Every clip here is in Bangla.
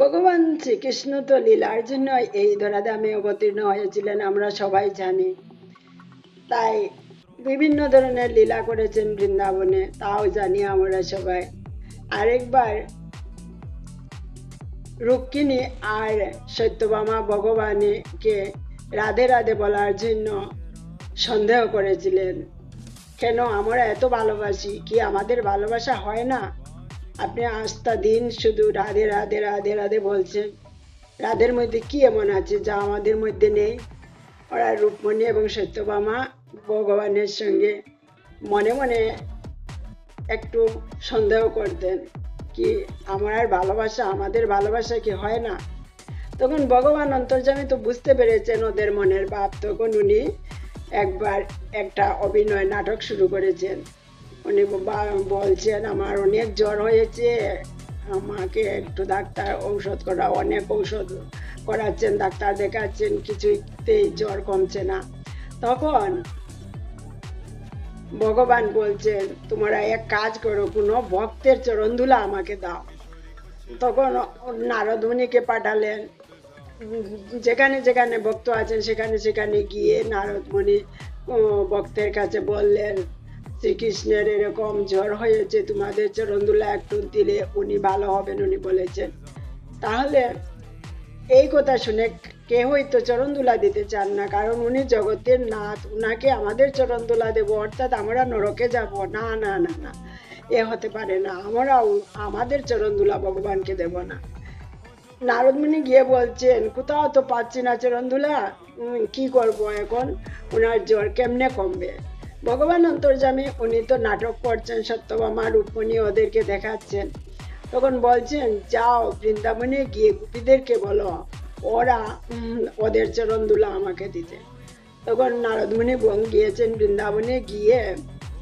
ভগবান শ্রীকৃষ্ণ তো লীলার জন্য এই ধরাধামে অবতীর্ণ হয়েছিলেন, আমরা সবাই জানি। তাই বিভিন্ন ধরনের লীলা করেছেন বৃন্দাবনে, তাও জানি আমরা সবাই। আরেকবার রুক্মিণী আর সত্যবামা ভগবানকে রাধে রাধে বলার জন্য সন্দেহ করেছিলেন, কেন আমরা এত ভালোবাসি? কি আমাদের ভালোবাসা হয় না? আপনি আস্থা দিন শুধু রাধে রাধে রাধে রাধে বলছেন। রাধের মধ্যে কি এমন আছে যা আমাদের মধ্যে নেই? ওরা রূপমণি এবং সত্যবামা ভগবানের সঙ্গে মনে মনে একটু সন্দেহ করতেন কি আমার আর ভালোবাসা, আমাদের ভালোবাসা কি হয় না? তখন ভগবান অন্তর্জামী তো বুঝতে পেরেছেন ওদের মনের ভাব। তখন উনি একবার একটা অভিনয় নাটক শুরু করেছেন। উনি বলছেন আমার অনেক জ্বর হয়েছে। আমাকে একটু ডাক্তার ঔষধ করা অনেক ঔষধ করাচ্ছেন ডাক্তার দেখাচ্ছেন কিছুতেই জ্বর কমছে না। তখন ভগবান বলছেন তোমরা এক কাজ করো কোনো ভক্তের চরণধুলা আমাকে দাও। তখন নারদ মুনিকে পাঠালেন। যেখানে যেখানে ভক্ত আছেন সেখানে সেখানে গিয়ে নারদ উম, ভক্তের কাছে বললেন শ্রীকৃষ্ণের এরকম জ্বর হয়েছে, তোমাদের চরণদুলা একটু দিলে উনি ভালো হবেন উনি বলেছেন। তাহলে এই কথা শুনে কেউই তো চরণদুলা দিতে চান না, কারণ উনি জগতের নাথ, উনাকে আমাদের চরণদুলা দেবো, অর্থাৎ আমরা নরকে যাব। না না না না, এ হতে পারে না আমরা আমাদের চরণদুলা ভগবানকে দেব না। নারদমণি গিয়ে বলছেন, কোথাও তো পাচ্ছি না চরণদুলা কি করব এখন? ওনার জ্বর কেমনে কমবে? ভগবান অন্তর্জামী উনি তো নাটক করছেন সত্যভামা রূপমণি ওদেরকে দেখাচ্ছেন। তখন বলছেন, যাও বৃন্দাবনে গিয়ে গোপীদেরকে বলো, ওরা ওদের চরণদুলা আমাকে দিতে। তখন নারদমণি বন- গিয়েছেন বৃন্দাবনে গিয়ে,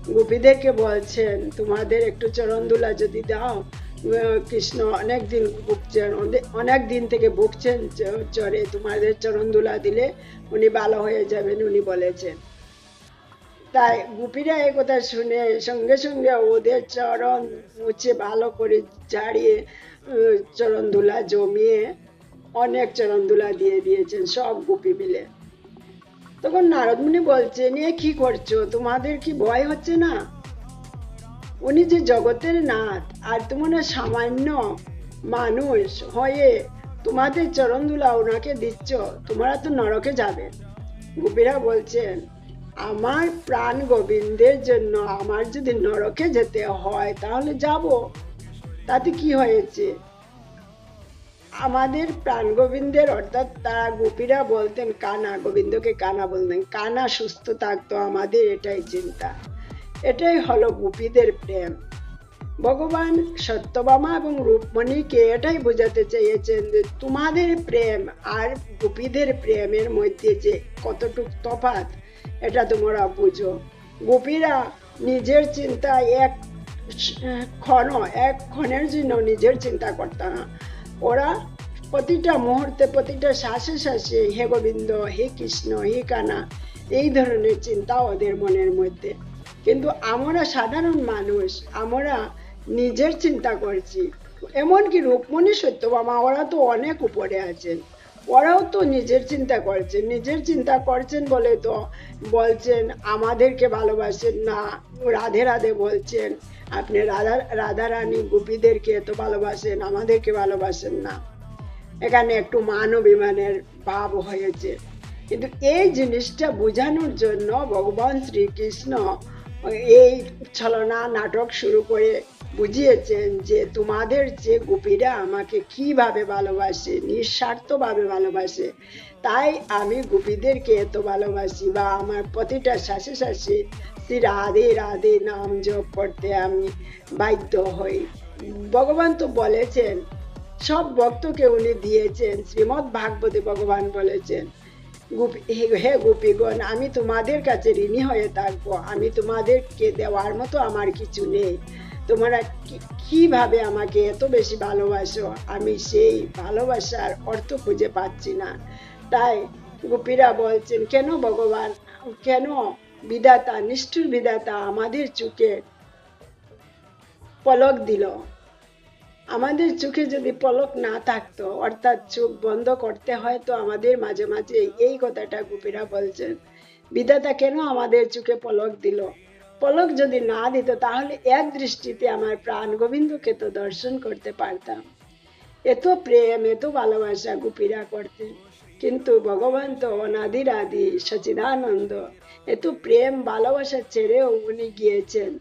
গোপীদেরকে বলছেন, তোমাদের একটু চরণদুলা যদি দাও কৃষ্ণ অনেক দিন ভুগছেন, অনে- অনেক দিন থেকে ভুগছেন চরে, তোমাদের চরণদুলা দিলে উনি ভালো হয়ে যাবেন, উনি বলেছেন। তাই গুপিরা এই কথা শুনে সঙ্গে সঙ্গে ওদের চরণ মুছে ভালো করে ঝাড়িয়ে চরণ ধুলা জমিয়ে অনেক চরণ ধুলা দিয়ে দিয়েছেন সব গুপি মিলে। তখন নারদমুনি বলছেন এ কি করছ? তোমাদের কি ভয় হচ্ছে না? উনি যে জগতের নাথ আর তোমরা সামান্য মানুষ হয়ে তোমাদের চরণ ধুলা ওনাকে দিচ্ছ, তোমরা তো নরকে যাবে। গুপিরা বলছেন আমার প্রাণ গোবিন্দের জন্য আমার যদি নরকে যেতে হয়, তাহলে যাব। তাতে কি হয়েছে? আমাদের প্রাণ গোবিন্দের, অর্থাৎ তারা গোপীরা বলতেন, কানা, গোবিন্দকে কানা বলতেন কানা, সুস্থ থাকতো আমাদের এটাই চিন্তা। এটাই হলো গোপীদের প্রেম। ভগবান সত্যবামা এবং রূপমণিকে এটাই বোঝাতে চেয়েছেন যে তোমাদের প্রেম আর গোপীদের প্রেমের মধ্যে যে কতটুক তফাৎ এটা তোমরা বুঝো গোপীরা নিজের চিন্তা এক ক্ষণ, এক ক্ষণের জন্য নিজের চিন্তা করতো না। ওরা প্রতিটা মুহূর্তে, প্রতিটা শ্বাসে শ্বাসে, হে গোবিন্দ, হে কৃষ্ণ, হে কানা এই ধরনের চিন্তা ওদের মনের মধ্যে। কিন্তু আমরা সাধারণ মানুষ, আমরা নিজের চিন্তা করছি। এমনকি রূপমণি সত্যভামা ওরা তো অনেক উপরে আছেন। ওরাও তো নিজের চিন্তা করছেন নিজের চিন্তা করছেন বলে তো বলছেন, আমাদেরকে ভালোবাসেন না। রাধে রাধে বলছেন, আপনি রাধা রাধা রানী গোপীদেরকে এত ভালোবাসেন, আমাদেরকে ভালোবাসেন না। এখানে একটু মান অভিমানের ভাব হয়েছে। কিন্তু এই জিনিসটা বোঝানোর জন্য ভগবান শ্রীকৃষ্ণ এই ছলনা নাটক শুরু করে বুঝিয়েছেন যে তোমাদের যে গোপীরা আমাকে কীভাবে ভালোবাসে, নিঃস্বার্থভাবে ভালোবাসে, তাই আমি গোপীদেরকে এত ভালোবাসি বা আমার প্রতিটা শ্বাসে শ্বাসে শ্রী রাধে রাধে নাম জপ করতে আমি বাধ্য হই। ভগবান তো বলেছেন, সব ভক্তকে উনি দিয়েছেন শ্রীমৎ ভাগবতী ভগবান বলেছেন হে গোপীগণ, আমি তোমাদের কাছে ঋণী হয়ে থাকব, আমি তোমাদেরকে দেওয়ার মতো আমার কিছু নেই। তোমরা কীভাবে আমাকে এত বেশি ভালোবাসো? আমি সেই ভালোবাসার অর্থ খুঁজে পাচ্ছি না। তাই গোপীরা বলছেন, কেন ভগবান? কেন বিধাতা, নিষ্ঠুর বিধাতা আমাদের চুকে পলক দিল? আমাদের চোখে যদি পলক না থাকতো, অর্থাৎ চোখ বন্ধ করতে হয়, তো আমাদের মাঝে মাঝে এই কথাটা গোপীরা বলছেন, বিধাতা কেন আমাদের চোখে পলক দিল? পলক যদি না দিত, তাহলে এক দৃষ্টিতে আমার প্রাণ গোবিন্দকে তো দর্শন করতে পারতাম। এত প্রেম, এত ভালোবাসা গুপিরা করতেন। কিন্তু ভগবান তো অনাদির আদি সচিদানন্দ, এত প্রেম, ভালোবাসা ছেড়েও উনি গিয়েছেন।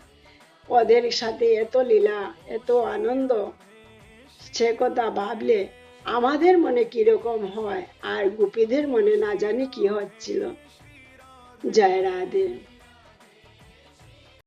ওদের সাথে এত লীলা, এত আনন্দ, সে কথা ভাবলে আমাদের মনে কীরকম হয়, আর গোপীদের মনে না জানি কি হচ্ছিল। জয় রাধে।